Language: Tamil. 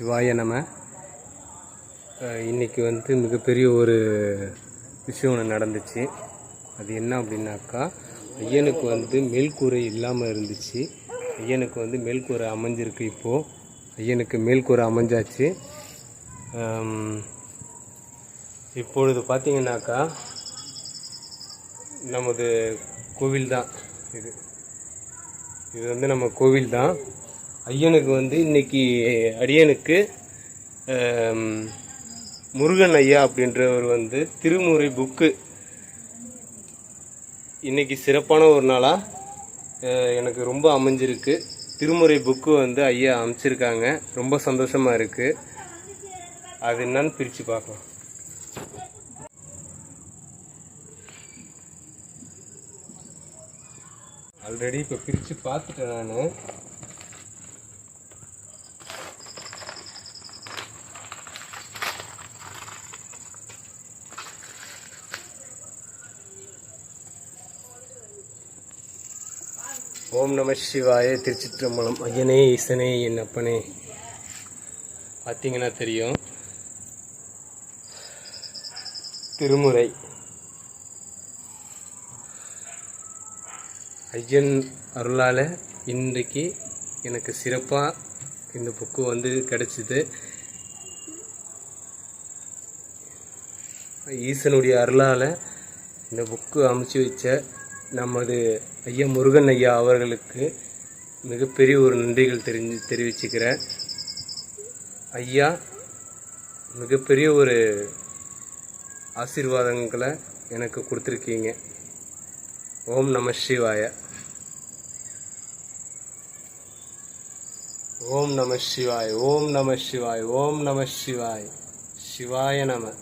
சிவாய நம்ம இன்றைக்கி இன்னைக்கு வந்து மிகப்பெரிய ஒரு விஷயம் ஒன்று நடந்துச்சு. அது என்ன அப்படின்னாக்கா ஐயனுக்கு வந்து மேல்கூரை இல்லாமல் இருந்துச்சு. ஐயனுக்கு வந்து மேல்கூரை அமைஞ்சிருக்கு இப்போது ஐயனுக்கு மேல்கூரை அமைஞ்சாச்சு. இப்பொழுது பார்த்தீங்கன்னாக்கா நமது கோவில் தான் இது. இது வந்து நம்ம கோவில் தான் ஐயனுக்கு வந்து இன்னைக்கு அடியனுக்கு முருகன் ஐயா அப்படின்றவர் வந்து திருமுறை புக்கு. இன்னைக்கு சிறப்பான ஒரு நாளாக எனக்கு ரொம்ப அமைஞ்சிருக்கு. திருமுறை புக்கு வந்து ஐயா அமைச்சிருக்காங்க. ரொம்ப சந்தோஷமாக இருக்குது அது என்னன்னு பிரித்து பார்க்கலாம். ஆல்ரெடி இப்போ பிரித்து பார்த்துட்டேன் நான். ஓம் நம சிவாய திருச்சிற்றம்பலம். ஐயனே ஈசனே என் அப்பனே. பார்த்தீங்கன்னா தெரியும். திருமுறை. ஐயன் அருளால் இன்றைக்கு எனக்கு சிறப்பாக இந்த புக்கு வந்து கிடச்சிது. ஈசனுடைய அருளால் இந்த புக்கு அமைச்சு வச்ச நமது ஐயா முருகன் ஐயா அவர்களுக்கு மிகப்பெரிய ஒரு நன்றிகள் தெரிஞ்சு தெரிவிச்சுக்கிறேன். ஐயா மிகப்பெரிய ஒரு ஆசீர்வாதங்களை எனக்கு கொடுத்துருக்கீங்க. ஓம் நம சிவாய. ஓம் நம சிவாய் ஓம் நம சிவாய் ஓம் நம சிவாய் சிவாய நம.